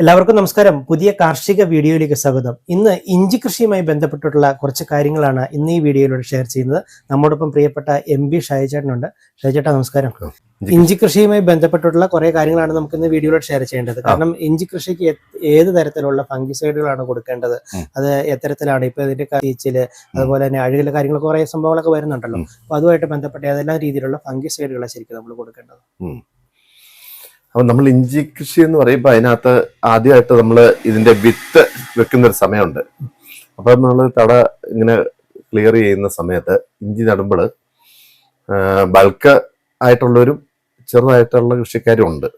എല്ലാവർക്കും നമസ്കാരം. പുതിയ കാർഷിക വീഡിയോയിലേക്ക് സ്വാഗതം. ഇന്ന് ഇഞ്ചി കൃഷിയുമായി ബന്ധപ്പെട്ടിട്ടുള്ള കുറച്ച് കാര്യങ്ങളാണ് ഇന്ന് ഈ വീഡിയോയിലൂടെ ഷെയർ ചെയ്യുന്നത്. നമ്മോടൊപ്പം പ്രിയപ്പെട്ട എം ബി ഷായചേട്ടനുണ്ട്. ഷായിച്ചേട്ടാ നമസ്കാരം. ഇഞ്ചി കൃഷിയുമായി ബന്ധപ്പെട്ടിട്ടുള്ള കുറെ കാര്യങ്ങളാണ് നമുക്ക് ഇന്ന് വീഡിയോയിലൂടെ ഷെയർ ചെയ്യേണ്ടത്. കാരണം ഇഞ്ചി കൃഷിക്ക് ഏത് തരത്തിലുള്ള ഫംഗിസൈഡുകളാണ് കൊടുക്കേണ്ടത്? അത് എത്തരത്തിലാണ്. ഇപ്പൊ ഇതിന്റെ കീച്ചിൽ അതുപോലെ തന്നെ അഴുകല കാര്യങ്ങൾ കുറെ സംഭവങ്ങളൊക്കെ വരുന്നുണ്ടല്ലോ. അപ്പൊ അതുമായിട്ട് ബന്ധപ്പെട്ട ഏതെല്ലാം രീതിയിലുള്ള ഫംഗിസൈഡുകളാണ് ശരിക്കും നമ്മൾ കൊടുക്കേണ്ടത്? അപ്പൊ നമ്മൾ ഇഞ്ചി കൃഷി എന്ന് പറയുമ്പോൾ അതിനകത്ത് ആദ്യമായിട്ട് നമ്മൾ ഇതിന്റെ വിത്ത് വെക്കുന്ന ഒരു സമയമുണ്ട്. അപ്പൊ നമ്മൾ തട ഇങ്ങനെ ക്ലിയർ ചെയ്യുന്ന സമയത്ത് ഇഞ്ചി നടുമ്പോൾ ബൾക്ക് ആയിട്ടുള്ളവരും ചെറുതായിട്ടുള്ള കൃഷിക്കാരും ഉണ്ട്.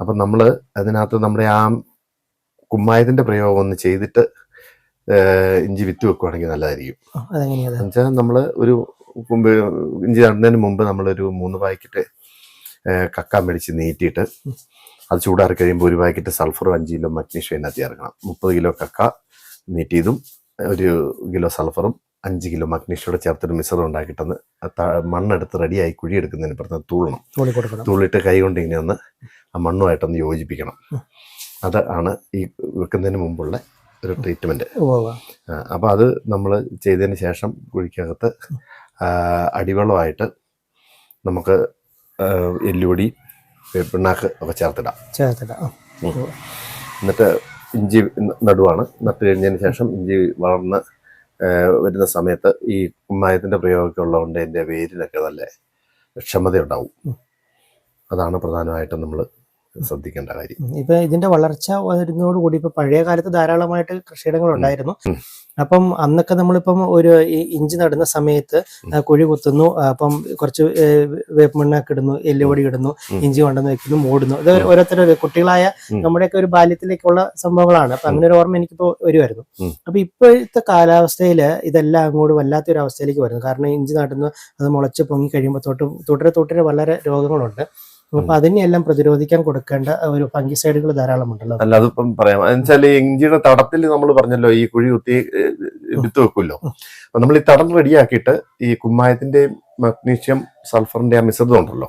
അപ്പൊ നമ്മൾ അതിനകത്ത് നമ്മുടെ ആ കുമ്മായത്തിന്റെ പ്രയോഗം ഒന്ന് ചെയ്തിട്ട് ഇഞ്ചി വിത്ത് വെക്കുവാണെങ്കിൽ നല്ലതായിരിക്കും. എന്നുവെച്ചാൽ നമ്മൾ ഒരു ഇഞ്ചി നടുന്നതിന് മുമ്പ് നമ്മളൊരു മൂന്ന് പാക്കറ്റ് കക്ക മേടിച്ച് നീറ്റിയിട്ട് അത് ചൂടാറി കഴിയുമ്പോൾ ഒരു പാക്കറ്റ് സൾഫറും അഞ്ച് കിലോ മഗ്നീഷ്യം അതിനകത്ത് ചേർക്കണം. മുപ്പത് കിലോ കക്ക നീറ്റിയതും ഒരു കിലോ സൾഫറും അഞ്ച് കിലോ മഗ്നീഷ്യോടെ ചേർത്തൊരു മിശ്രം ഉണ്ടാക്കിയിട്ടൊന്ന് മണ്ണെടുത്ത് റെഡിയായി കുഴിയെടുക്കുന്നതിന് പുറത്ത് തൂളണം. തൂളിട്ട് കൈ കൊണ്ട് ഇങ്ങനെ ഒന്ന് ആ മണ്ണുമായിട്ടൊന്ന് യോജിപ്പിക്കണം. അത് ആണ് ഈ വെക്കുന്നതിന് മുമ്പുള്ള ഒരു ട്രീറ്റ്മെന്റ്. അപ്പോൾ അത് നമ്മൾ ചെയ്തതിന് ശേഷം കുഴിക്കകത്ത് അടിവെള്ളമായിട്ട് നമുക്ക് എല്ലുപൊടി പിണ്ണാക്ക് ഒക്കെ ചേർത്തിടാം. ചേർത്തിടാം. എന്നിട്ട് ഇഞ്ചി നടുവാണ്. നട്ട് കഴിഞ്ഞതിന് ശേഷം ഇഞ്ചി വളർന്ന് വരുന്ന സമയത്ത് ഈ കുമ്മായത്തിന്റെ പ്രയോഗമൊക്കെ ഉള്ളതുകൊണ്ട് എന്റെ വേരിനൊക്കെ നല്ല ക്ഷമതയുണ്ടാവും. അതാണ് പ്രധാനമായിട്ടും നമ്മൾ ശ്രദ്ധിക്കേണ്ട കാര്യം. ഇപ്പൊ ഇതിന്റെ വളർച്ച വരുന്നതോടുകൂടി ഇപ്പൊ പഴയ കാലത്ത് ധാരാളമായിട്ട് കൃഷിയിടങ്ങൾ ഉണ്ടായിരുന്നു. അപ്പം അന്നൊക്കെ നമ്മളിപ്പം ഒരു ഇഞ്ചി നടുന്ന സമയത്ത് കുഴി കുത്തുന്നു അപ്പം കുറച്ച് വേപ്പമണ്ണൊക്കെ ഇടുന്നു എല്ലുപൊടി ഇടുന്നു. ഇഞ്ചി കൊണ്ടുവന്ന് വെക്കുന്നു മൂടുന്നു. ഇത് ഓരോരുത്തരും കുട്ടികളായ. നമ്മുടെയൊക്കെ ഒരു ബാല്യത്തിലേക്കുള്ള സംഭവങ്ങളാണ്. അപ്പൊ അങ്ങനെ ഒരു ഓർമ്മ എനിക്കിപ്പോ വരുമായിരുന്നു. അപ്പൊ ഇപ്പോഴത്തെ കാലാവസ്ഥയിൽ ഇതെല്ലാം അങ്ങോട്ട് വല്ലാത്തൊരു അവസ്ഥയിലേക്ക് വരുന്നു. കാരണം ഇഞ്ചി നടുന്നു അത് മുളച്ച് പൊങ്ങി കഴിയുമ്പോൾ തൊട്ട് തുടരെ തുടരെ വളരെ രോഗങ്ങളുണ്ട്. അപ്പൊ അതിനെല്ലാം പ്രതിരോധിക്കാൻ കൊടുക്കേണ്ട ഒരു ഫംഗിസൈഡുകൾ ധാരാളമുണ്ടല്ലോ അല്ല അതിപ്പം പറയാം. എന്നുവെച്ചാൽ ഇഞ്ചിയുടെ തടത്തിൽ നമ്മൾ പറഞ്ഞല്ലോ ഈ കുഴി കുത്തി എടുത്തു വിത്ത് വെക്കുമല്ലോ. അപ്പൊ നമ്മൾ ഈ തടം റെഡിയാക്കിയിട്ട് ഈ കുമ്മായത്തിന്റെയും മഗ്നീഷ്യം സൾഫറിന്റെ ആ മിശ്രിതം ഉണ്ടല്ലോ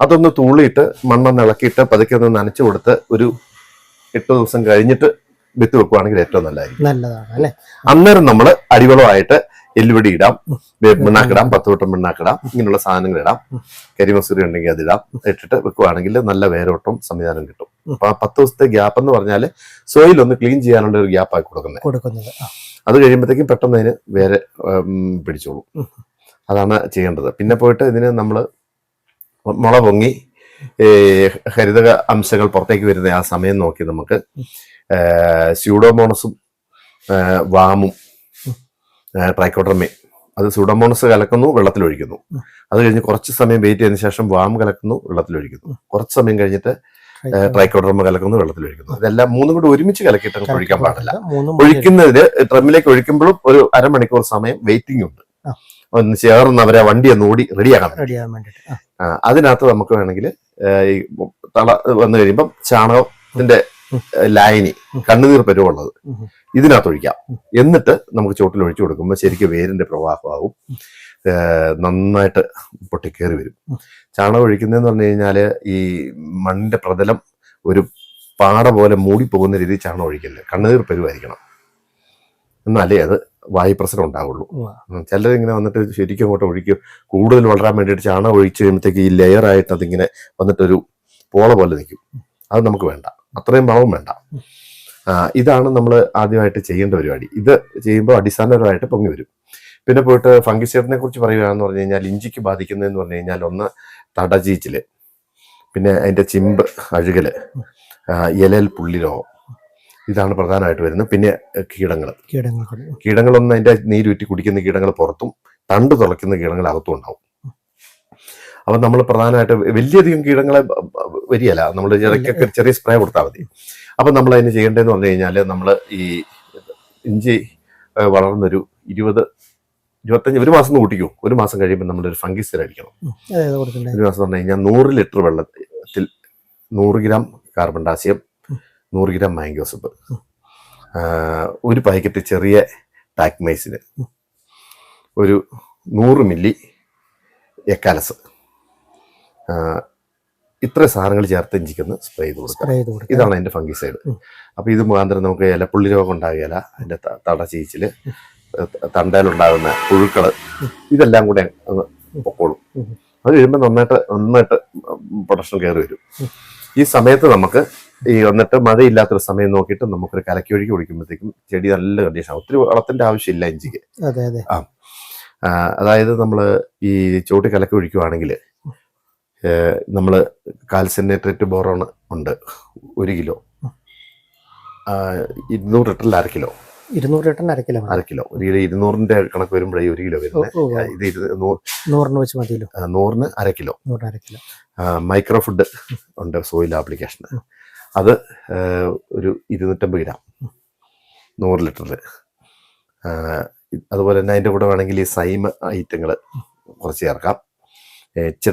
അതൊന്ന് തൂളിയിട്ട് മണ്ണൊന്ന് ഇളക്കിയിട്ട് പതുക്കെ ഒന്ന് നനച്ചു കൊടുത്ത് ഒരു എട്ട് ദിവസം കഴിഞ്ഞിട്ട് വിത്ത് വെക്കുവാണെങ്കിൽ ഏറ്റവും നല്ലതായിരിക്കും. നല്ലതാണ് അല്ലെ? അന്നേരം നമ്മൾ അടിവളമായിട്ട് എല്ലുപടി ഇടാം. മണ്ണാക്കിടാം പത്ത് വട്ടം ഇങ്ങനെയുള്ള സാധനങ്ങൾ ഇടാം. കരിമസൂരി ഉണ്ടെങ്കിൽ അതിടാം ഇട്ടിട്ട് വെക്കുവാണെങ്കിൽ നല്ല വേരോട്ടം സംവിധാനം കിട്ടും. അപ്പൊ ആ പത്ത് ദിവസത്തെ ഗ്യാപ്പ് എന്ന് പറഞ്ഞാൽ സോയിൽ ഒന്ന് ക്ലീൻ ചെയ്യാനുള്ള ഒരു ഗ്യാപ്പ് ആക്കി കൊടുക്കുന്നത്. അത് കഴിയുമ്പോഴത്തേക്കും പെട്ടെന്ന് അതിന് വേറെ പിടിച്ചോളൂ. അതാണ് ചെയ്യേണ്ടത്. പിന്നെ പോയിട്ട് ഇതിന് നമ്മൾ മുള പൊങ്ങി ഹരിതക അംശങ്ങൾ പുറത്തേക്ക് വരുന്ന ആ സമയം നോക്കി നമുക്ക് സ്യൂഡോമോണസും വാമും ട്രൈക്കോട്ടർമേ അത് സുഡമോണസ് കലക്കുന്നു വെള്ളത്തിലൊഴിക്കുന്നു. അത് കഴിഞ്ഞ് കുറച്ച് സമയം വെയിറ്റ് ചെയ്തതിനു ശേഷം വാം കലക്കുന്നു വെള്ളത്തിലൊഴിക്കുന്നു. കുറച്ച് സമയം കഴിഞ്ഞിട്ട് ട്രൈക്കോട്ടർമ കലക്കുന്നു വെള്ളത്തിലൊഴിക്കുന്നു. ഇതെല്ലാം മൂന്നും കൂടി ഒരുമിച്ച് കലക്കിയിട്ട് ഒഴിക്കാൻ പാടില്ല. ഒഴിക്കുന്നതിന് ഡ്രമ്മിലേക്ക് ഒഴിക്കുമ്പോഴും ഒരു അരമണിക്കൂർ സമയം വെയിറ്റിംഗ് ഉണ്ട്. ഒന്ന് ചേർന്ന് അവരെ വണ്ടി ഒന്ന് ഓടി. ആ, അതിനകത്ത് നമുക്ക് വേണമെങ്കിൽ ഈ തള വന്നു കഴിയുമ്പം ചാണകത്തിന്റെ. ലായനി. കണ്ണുനീർ പരുവുള്ളത് ഇതിനകത്തൊഴിക്കാം ഇതിനകത്ത് ഒഴിക്കാം. എന്നിട്ട് നമുക്ക് ചോട്ടിൽ ഒഴിച്ചു കൊടുക്കുമ്പോൾ ശരിക്കും വേരിന്റെ പ്രവാഹമാവും. ഏ, നന്നായിട്ട് പൊട്ടിക്കേറി വരും. ചാണകം ഒഴിക്കുന്നതെന്ന് പറഞ്ഞു കഴിഞ്ഞാൽ ഈ മണ്ണിന്റെ പ്രതലം ഒരു പാട പോലെ മൂടിപ്പോകുന്ന രീതിയിൽ ചാണകം ഒഴിക്കല്ലേ? കണ്ണുനീർ പരുവായിരിക്കണം. എന്നാലേ അത് വായുപ്രസരം ഉണ്ടാവുള്ളൂ. ചിലരിങ്ങനെ വന്നിട്ട് ശരിക്കും അങ്ങോട്ട് ഒഴിക്കും കൂടുതൽ വളരാൻ വേണ്ടിയിട്ട് ചാണകം ഒഴിച്ച് കഴിയുമ്പോഴത്തേക്ക് ഈ ലെയറായിട്ട് അതിങ്ങനെ വന്നിട്ടൊരു പോള പോലെ നിൽക്കും. അത് നമുക്ക് വേണ്ട. അത്രയും ഭാവം വേണ്ട. ഇതാണ് നമ്മൾ ആദ്യമായിട്ട് ചെയ്യേണ്ട പരിപാടി. ഇത് ചെയ്യുമ്പോൾ അടിസ്ഥാനപരമായിട്ട് പൊങ്ങി വരും. പിന്നെ പോയിട്ട് ഫംഗിസൈഡിനെ കുറിച്ച് പറയുകയാണെന്ന് പറഞ്ഞു കഴിഞ്ഞാൽ ഇഞ്ചിക്ക് ബാധിക്കുന്നതെന്ന് പറഞ്ഞു കഴിഞ്ഞാൽ ഒന്ന് തടജീച്ചിൽ പിന്നെ അതിന്റെ ചിമ്പ് അഴുകൽ ഇലൽ ഇലയിൽ പുള്ളി രോഗം. ഇതാണ് പ്രധാനമായിട്ട് വരുന്നത്. പിന്നെ കീടങ്ങൾ. കീടങ്ങളൊന്നും അതിന്റെ നീരുറ്റി കുടിക്കുന്ന കീടങ്ങൾ പുറത്തും തണ്ട് തുളയ്ക്കുന്ന കീടങ്ങൾ അകത്തും ഉണ്ടാവും. അപ്പം നമ്മൾ പ്രധാനമായിട്ട് വലിയധികം കീടങ്ങളെ വരികയല്ല. നമ്മൾ ഇടയ്ക്കൊക്കെ ചെറിയ സ്പ്രേ കൊടുത്താൽ മതി. അപ്പം നമ്മൾ അതിന് ചെയ്യേണ്ടതെന്ന് പറഞ്ഞു കഴിഞ്ഞാൽ നമ്മൾ ഈ ഇഞ്ചി വളർന്നൊരു ഇരുപത് ഇരുപത്തഞ്ച് ഒരു മാസം കൂട്ടിക്കോ. ഒരു മാസം കഴിയുമ്പോൾ നമ്മളൊരു ഫംഗിസൈഡ് അടിക്കണം. ഒരു മാസം പറഞ്ഞു കഴിഞ്ഞാൽ നൂറ് ലിറ്റർ വെള്ളത്തിൽ നൂറ് ഗ്രാം കാർബൺ ഡാസിയം നൂറ് ഗ്രാം മാംഗോസപ്പ് ഒരു പാക്കറ്റ് ചെറിയ ടാക്മൈസിന് ഒരു നൂറ് മില്ലി എക്കാലസ്. ഇത്ര സാധനങ്ങൾ ചേർത്ത് ഇഞ്ചിക്കൊന്ന് സ്പ്രേ ചെയ്ത് കൊടുക്കുക ഇതാണ് അതിന്റെ ഫംഗിസൈഡ് സൈഡ് അപ്പൊ ഇത് മുഖാന്തരം നമുക്ക് ഇലപ്പുള്ളി രോഗം ഉണ്ടാകുകയില്ല അതിന്റെ തട ചീച്ചിൽ തണ്ടയിലുണ്ടാകുന്ന പുഴുക്കൾ ഇതെല്ലാം കൂടെ പൊക്കോളും. അത് കഴിയുമ്പോൾ നന്നായിട്ട് നന്നായിട്ട് പ്രൊഡക്ഷൻ കയറി വരും. ഈ സമയത്ത് നമുക്ക് ഈ വന്നിട്ട് മഴയില്ലാത്തൊരു സമയം നോക്കിയിട്ട് നമുക്കൊരു കലക്കി ഒഴുകി ഒഴിക്കുമ്പോഴത്തേക്കും ചെടി നല്ല കണ്ടീഷൻ ഒത്തിരി വളത്തിന്റെ ആവശ്യമില്ല ഇഞ്ചിക്ക്. ആ, അതായത് നമ്മൾ ഈ ചോട്ടി കലക്കി ഒഴിക്കുവാണെങ്കിൽ നമ്മൾ കാൽസിനേറ്റേറ്റ് ബോറോൺ ഉണ്ട്. ഒരു കിലോ. ഇരുന്നൂറ് ലിറ്ററിൽ അര കിലോ. ഇരുന്നൂറ് ലിറ്ററിന് അര കിലോ. അര കിലോ. ഒരു കിലോ ഇരുന്നൂറിന്റെ കണക്ക് വരുമ്പോഴേ ഒരു കിലോ വരുന്നത്. ഇത് നൂറിന് വെച്ച് മതിയല്ലോ. നൂറിന് അര കിലോ. നൂറിന് അര കിലോ. മൈക്രോ ഫുഡ് ഉണ്ട് സോയിൽ ആപ്ലിക്കേഷൻ. അത് ഒരു ഇരുന്നൂറ്റമ്പത് ഗ്രാം. നൂറ് ലിറ്ററിൽ അതുപോലെ തന്നെ അതിന്റെ കൂടെ വേണമെങ്കിൽ ഈ സൈമ ഐറ്റങ്ങൾ കുറച്ച് ചേർക്കാം.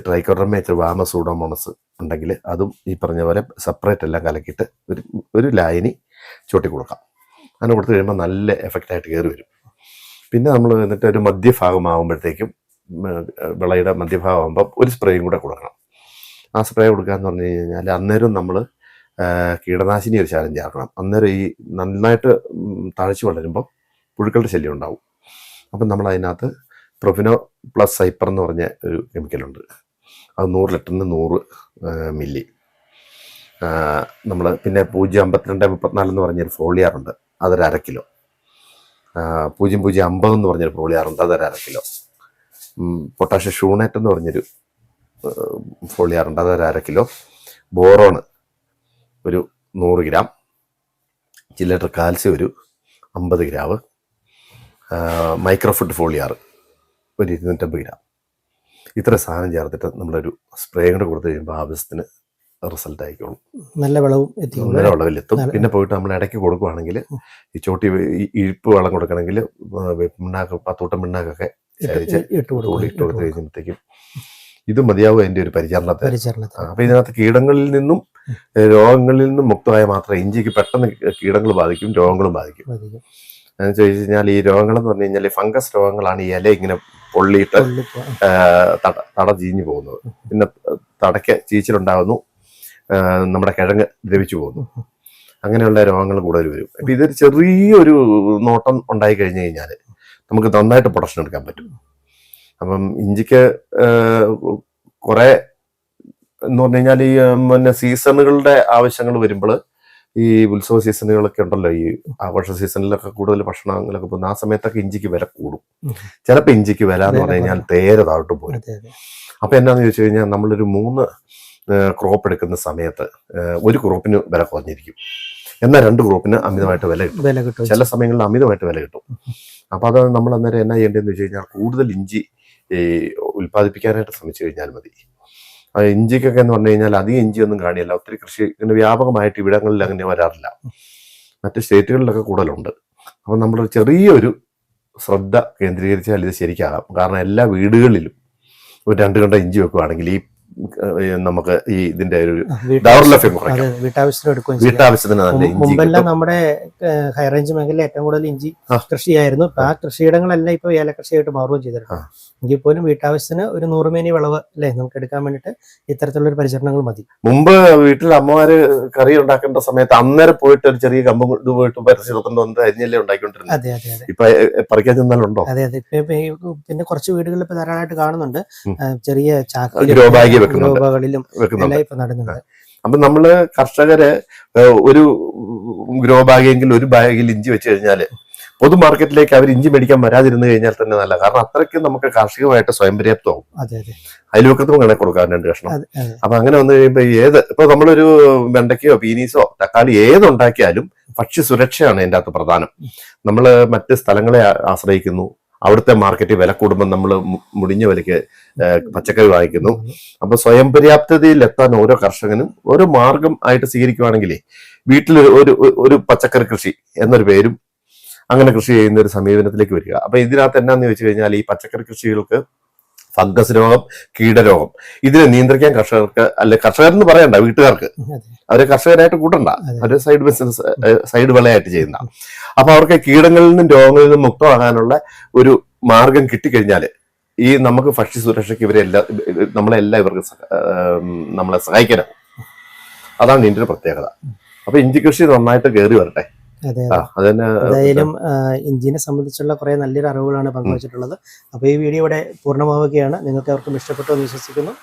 ട്രൈക്കോഡർമ എച്ച് വാമസൂഡോമോണസ് ഉണ്ടെങ്കിൽ അതും ഈ പറഞ്ഞ പോലെ സെപ്പറേറ്റ് എല്ലാം കലക്കിയിട്ട് ഒരു ഒരു ലായനി ചൂട്ടി കൊടുക്കാം. അങ്ങനെ കൊടുത്തു കഴിയുമ്പോൾ നല്ല എഫക്റ്റായിട്ട് കയറി വരും. പിന്നെ നമ്മൾ എന്നിട്ട് ഒരു മധ്യഭാഗമാകുമ്പോഴത്തേക്കും വിളയുടെ മധ്യഭാഗമാകുമ്പോൾ ഒരു സ്പ്രേയും കൂടെ കൊടുക്കണം. ആ സ്പ്രേ കൊടുക്കാന്ന് പറഞ്ഞു കഴിഞ്ഞാൽ അന്നേരം നമ്മൾ കീടനാശിനി ഒരു ചാലഞ്ച് ആക്കണം. അന്നേരം ഈ നന്നായിട്ട് തഴച്ചു വളരുമ്പോൾ പുഴുക്കളുടെ ശല്യം ഉണ്ടാവും. അപ്പം നമ്മൾ അതിനകത്ത് പ്രൊഫിനോ പ്ലസ് സൈപ്പർ എന്ന് പറഞ്ഞ ഒരു കെമിക്കലുണ്ട് അത് നൂറ് ലിറ്ററിന് നൂറ് മില്ലി നമ്മൾ പിന്നെ പൂജ്യം അമ്പത്തിരണ്ട് മുപ്പത്തിനാല് എന്ന് പറഞ്ഞൊരു ഫോളിയാറുണ്ട് അതൊരു അര കിലോ പൂജ്യം പൂജ്യം അമ്പത് എന്ന് പറഞ്ഞൊരു ഫോളിയാറുണ്ട് അതൊരു അര കിലോ പൊട്ടാഷ്യം ഷൂണേറ്റ് എന്ന് പറഞ്ഞൊരു ഫോളിയാറുണ്ട് അതൊരു അര കിലോ ബോറോണ് ഒരു നൂറ് ഗ്രാം. ചില്ലറ്റർ കാൽസ്യം ഒരു അമ്പത് ഗ്രാം. മൈക്രോഫുഡ് ഫോളിയാറ് ഒരു ഇരുന്നൂറ്റമ്പത് ഗ്രാം. ഇത്ര സാധനം ചേർത്തിട്ട് നമ്മളൊരു സ്പ്രേ കൂടെ കൊടുത്തു കഴിയുമ്പോൾ ആവശ്യത്തിന് റിസൾട്ട് ആയിക്കോളും. നല്ല വിളവും എത്തിക്കും. നല്ല വളവിലെത്തും. എത്തും പിന്നെ പോയിട്ട് നമ്മൾ ഇടയ്ക്ക് കൊടുക്കുവാണെങ്കിൽ ഈ ചോട്ടി ഇഴുപ്പ് വളം കൊടുക്കണമെങ്കിൽ പിണ്ണാക്ക് പത്തൂട്ടം പിണ്ണാക്കൊക്കെ ശേഖരിച്ച് ഇട്ട് കൊടുത്ത് കഴിയുമ്പോഴത്തേക്കും ഇത് മതിയാവും അതിന്റെ ഒരു പരിചരണത്തെ. അപ്പൊ ഇതിനകത്ത് കീടങ്ങളിൽ നിന്നും രോഗങ്ങളിൽ നിന്നും മുക്തമായ മാത്രമേ ഇഞ്ചിക്ക് പെട്ടെന്ന് കീടങ്ങൾ ബാധിക്കും രോഗങ്ങളും ബാധിക്കും. എന്ന് ചോദിച്ചു കഴിഞ്ഞാൽ ഈ രോഗങ്ങൾ എന്ന് പറഞ്ഞു കഴിഞ്ഞാൽ ഫംഗസ് രോഗങ്ങളാണ് ഈ ഇല ഇങ്ങനെ പൊള്ളിയിട്ട് തട തട ചീഞ്ഞു പോകുന്നത്. പിന്നെ തടയ്ക്ക് ചീച്ചിലുണ്ടാകുന്നു. നമ്മുടെ കിഴങ്ങ് ദ്രവിച്ചു പോകുന്നു. അങ്ങനെയുള്ള രോഗങ്ങൾ കൂടുതൽ വരും. അപ്പം ഇതൊരു ചെറിയൊരു നോട്ടം ഉണ്ടായി കഴിഞ്ഞു കഴിഞ്ഞാൽ നമുക്ക് നന്നായിട്ട് പ്രൊഡക്ഷൻ എടുക്കാൻ പറ്റും. അപ്പം ഇഞ്ചിക്ക് കുറേ എന്ന് പറഞ്ഞു കഴിഞ്ഞാൽ ഈ പിന്നെ സീസണുകളുടെ ആവശ്യങ്ങൾ വരുമ്പോൾ ഈ ഉത്സവ സീസണുകളൊക്കെ ഉണ്ടല്ലോ ഈ ആഘോഷ സീസണിലൊക്കെ കൂടുതൽ ഭക്ഷണങ്ങളൊക്കെ പോകുന്ന ആ സമയത്തൊക്കെ ഇഞ്ചിക്ക് വില കൂടും. ചിലപ്പോൾ ഇഞ്ചിക്ക് വില എന്ന് പറഞ്ഞു കഴിഞ്ഞാൽ തേരെ താഴോട്ട് പോരും. അപ്പൊ എന്നാന്ന് ചോദിച്ചു കഴിഞ്ഞാൽ നമ്മളൊരു മൂന്ന് ക്രോപ്പ് എടുക്കുന്ന സമയത്ത് ഒരു ക്രോപ്പിന് വില കുറഞ്ഞിരിക്കും. എന്നാൽ രണ്ട് ക്രോപ്പിന് അമിതമായിട്ട് വില കിട്ടും. ചില സമയങ്ങളിൽ അമിതമായിട്ട് വില കിട്ടും. അപ്പൊ അത് നമ്മൾ അന്നേരം എന്നാ ചെയ്യേണ്ടതെന്ന് വെച്ച് കഴിഞ്ഞാൽ കൂടുതൽ ഇഞ്ചി ഈ ഉൽപ്പാദിപ്പിക്കാനായിട്ട് ശ്രമിച്ചു കഴിഞ്ഞാൽ മതി. ഇഞ്ചിക്കൊക്കെ എന്ന് പറഞ്ഞു കഴിഞ്ഞാൽ അധികം ഇഞ്ചി ഒന്നും കാണിയല്ല ഒത്തിരി കൃഷി ഇങ്ങനെ വ്യാപകമായിട്ട് ഇവിടങ്ങളിൽ അങ്ങനെ വരാറില്ല. മറ്റ് സ്റ്റേറ്റുകളിലൊക്കെ കൂടുതലുണ്ട്. അപ്പം നമ്മൾ ചെറിയൊരു ശ്രദ്ധ കേന്ദ്രീകരിച്ചാൽ ഇത് ശരിക്കാകാം. കാരണം എല്ലാ വീടുകളിലും ഒരു രണ്ട് കണ്ട ഇഞ്ചി വെക്കുവാണെങ്കിൽ ഈ നമുക്ക് ഈ ഇതിന്റെ ഒരു ദൗർലഭ്യം കുറയ്ക്കാം. വീട്ടാവശ്യത്തിന് മുമ്പെല്ലാം. നമ്മുടെ ഹൈറേഞ്ച് മേഖലയിൽ ഏറ്റവും കൂടുതൽ ഇഞ്ചി. കൃഷിയായിരുന്നു. ആ കൃഷിയിടങ്ങളെല്ലാം ഇപ്പൊ ഏലകൃഷിയായിട്ട് മാറുകയും ചെയ്തിട്ടുണ്ട്. എങ്കിൽ പോലും വീട്ടാവശ്യത്തിന് ഒരു നൂറുമേനി വിളവ് അല്ലെ നമുക്ക് എടുക്കാൻ വേണ്ടിയിട്ട് ഇത്തരത്തിലുള്ള ഒരു പരിചരണങ്ങൾ മതി. മുമ്പ് വീട്ടിൽ അമ്മമാര് കറി ഉണ്ടാക്കേണ്ട സമയത്ത് അന്നേരം പോയിട്ട് ഒരു ചെറിയ കമ്പ് ഇത് പോയിട്ട് അരിഞ്ഞല്ലേ ഉണ്ടാക്കിക്കൊണ്ടിരുന്നത് അതെ അതെ അതെ. ഇപ്പൊ ഏ, പറിക്കാൻ ചെന്നാലുണ്ടോ? അതെ അതെ. പിന്നെ കുറച്ച് വീടുകളിൽ ഇപ്പൊ ധാരാളമായിട്ട് കാണുന്നുണ്ട്. ചെറിയ ചാക്കിലും ബാഗിൽ വെക്കുന്നുണ്ട്. അപ്പൊ നമ്മൾ കർഷകര് ഒരു ഗ്രോ ബാഗെങ്കിൽ ഒരു ബാഗിൽ ഇഞ്ചി വെച്ച് കഴിഞ്ഞാൽ പൊതു മാർക്കറ്റിലേക്ക് അവർ ഇഞ്ചി മേടിക്കാൻ വരാതിരുന്നു കഴിഞ്ഞാൽ തന്നെ നല്ല. കാരണം അത്രയ്ക്ക് നമുക്ക് കാർഷികമായിട്ട് സ്വയം പര്യാപ്തമാവും അതെ. അയൽവക്കത്തും കണക്ക് കൊടുക്കാൻ രണ്ട് കഷ്ണം. അപ്പൊ അങ്ങനെ വന്നു കഴിയുമ്പോ ഏത് ഇപ്പൊ നമ്മളൊരു വെണ്ടയ്ക്കയോ പീനീസോ തക്കാളി ഏതുണ്ടാക്കിയാലും ഭക്ഷ്യ സുരക്ഷയാണ് അതിന്റെ അകത്ത് പ്രധാനം. നമ്മൾ മറ്റ് സ്ഥലങ്ങളെ ആശ്രയിക്കുന്നു. അവിടുത്തെ മാർക്കറ്റ് വില കൂടുമ്പോൾ നമ്മൾ മുടിഞ്ഞ വിലയ്ക്ക് പച്ചക്കറി വാങ്ങിക്കുന്നു. അപ്പൊ സ്വയം പര്യാപ്തതയിൽ എത്താൻ ഓരോ കർഷകനും ഓരോ മാർഗം ആയിട്ട് സ്വീകരിക്കുവാണെങ്കിലേ വീട്ടിൽ ഒരു ഒരു പച്ചക്കറി കൃഷി എന്നൊരു പേരും അങ്ങനെ കൃഷി ചെയ്യുന്ന ഒരു സമീപനത്തിലേക്ക് വരിക. അപ്പൊ ഇതിനകത്ത് എന്നാന്ന് ചോദിച്ചു കഴിഞ്ഞാൽ ഈ പച്ചക്കറി കൃഷികൾക്ക് ഫംഗസ് രോഗം കീടരോഗം. ഇതിനെ നിയന്ത്രിക്കാൻ കർഷകർക്ക് അല്ലെ കർഷകരെന്ന് പറയണ്ട വീട്ടുകാർക്ക്. അവർ കർഷകരായിട്ട് കൂട്ടണ്ട. അവർ സൈഡ് ബിസിനസ് സൈഡ് വിളയായിട്ട് ചെയ്യുന്ന. അപ്പൊ അവർക്ക് കീടങ്ങളിൽ നിന്നും രോഗങ്ങളിൽ നിന്നും മുക്തമാകാനുള്ള ഒരു മാർഗം കിട്ടിക്കഴിഞ്ഞാൽ ഈ നമുക്ക് ഭക്ഷ്യ സുരക്ഷയ്ക്ക് ഇവരെല്ലാം നമ്മളെല്ലാം ഇവർക്ക് നമ്മളെ സഹായിക്കണം. അതാണ് ഇതിന്റെ ഒരു പ്രത്യേകത. അപ്പൊ ഇഞ്ചി കൃഷി നന്നായിട്ട് കയറി വരട്ടെ. എന്തായാലും ഇഞ്ചിനെ സംബന്ധിച്ചുള്ള കുറെ നല്ലൊരു അറിവുകളാണ് പങ്കുവച്ചിട്ടുള്ളത്. അപ്പോൾ ഈ വീഡിയോ ഇവിടെ പൂർണമാവുകയാണ്. നിങ്ങൾക്ക് അവർക്കും ഇഷ്ടപ്പെട്ടു എന്ന് വിശ്വസിക്കുന്നു.